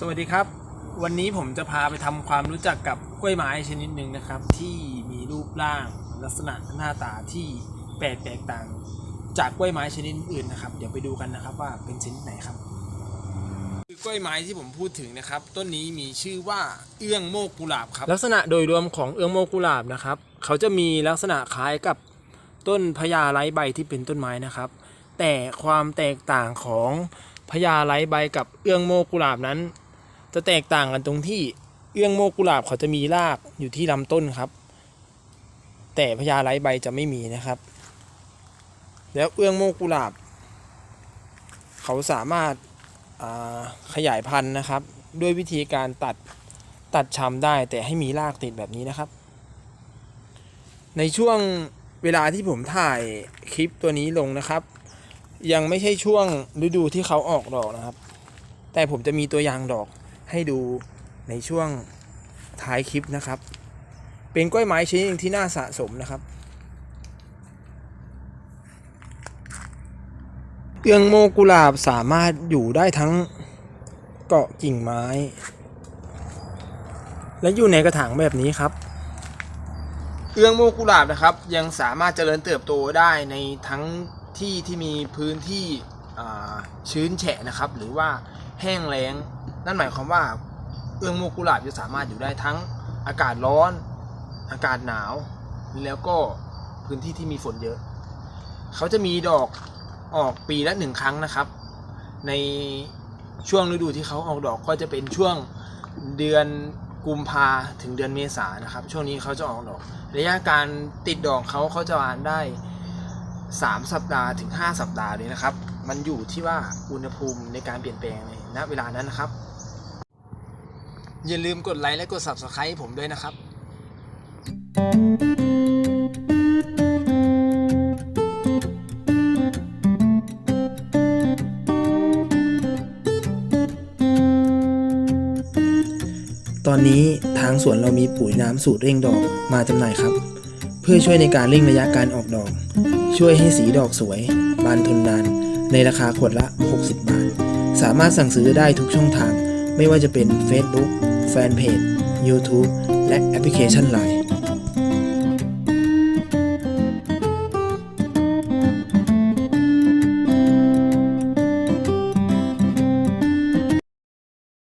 สวัสดีครับ วันนี้ผมจะพาไปทำความรู้จักกับกล้วยไม้ชนิดหนึ่งนะครับ ที่มีรูปร่างลักษณะหน้าตาที่แปลกแตกต่าง จากกล้วยไม้ชนิดอื่นนะครับ เดี๋ยวไปดูกันนะครับว่าเป็นชนิดไหนครับคือกล้วยไม้ที่ผมพูดถึงนะครับ ต้นนี้มีชื่อว่าเอื้องโมกกุหลาบครับ ลักษณะโดยรวมของเอื้องโมกกุหลาบนะครับ เขาจะมีลักษณะคล้ายกับต้นพญาไร้ใบที่เป็นต้นไม้นะครับ แต่ความแตกต่างของพญาไร้ใบกับเอื้องโมกกุหลาบนั้น จะแตกต่างกันตรงที่เอื้องโมกกุหลาบเขาจะมีรากอยู่ที่ลำต้นครับ แต่พญาไร้ใบจะไม่มีนะครับ แล้วเอื้องโมกกุหลาบ เขาสามารถาขยายพันธุ์นะครับ ด้วยวิธีการตัดตัดชำได้แต่ให้มีรากติดแบบนี้นะครับ ในช่วงเวลาที่ผมถ่ายคลิปตัวนี้ลงนะครับ ยังไม่ใช่ช่วงฤดูที่เขาออกดอกนะครับ แต่ผมจะมีตัวอย่างดอก ให้ดูในช่วงท้ายคลิปนะครับ เป็นกล้วยไม้ชนิดหนึงที่น่าสะสมนะครับเอื้องโมกุลาบสามารถอยู่ได้ทั้งเกาะกิ่งไม้ และอยู่ในกระถางแบบนี้ครับเอื้องโมกุลาบนะครับ ยังสามารถเจริญเติบโตได้ในทั้งที่ที่มีพื้นที่ชื้นแฉะนะครับ หรือว่าแห้งแล้ง นั่นหมายความว่าเอื้องโมกุหลาบจะสามารถอยู่ได้ทั้งอากาศร้อน อากาศหนาว แล้วก็พื้นที่ที่มีฝนเยอะ เขาจะมีดอกออกปีละหนึ่งครั้งนะครับ ในช่วงฤดูที่เขาออกดอกก็จะเป็นช่วงเดือนกุมภาถึงเดือนเมษานะครับ ช่วงนี้เขาจะออกดอก ระยะการติดดอกเขาเขาจะวานได้ 3 สัปดาห์ถึง 5 สัปดาห์เลยนะครับ มันอยู่ที่ว่าอุณหภูมิในการเปลี่ยนแปลงในณเวลานั้นนะครับ อย่าลืมกดไลค์และกด Subscribe ผมด้วยนะครับตอนนี้ทางสวนเรามีปุ๋ยน้ำสูตรเร่งดอกมาจำหน่ายครับ พื่อช่วยในการเร่งระยะการออกดอก ช่วยให้สีดอกสวย บานทนนาน ในราคาขวดละ 60 บาท สามารถสั่งซื้อได้ทุกช่องทาง ไม่ว่าจะเป็น Facebook Fanpage YouTube และแอปพลิเคชัน Line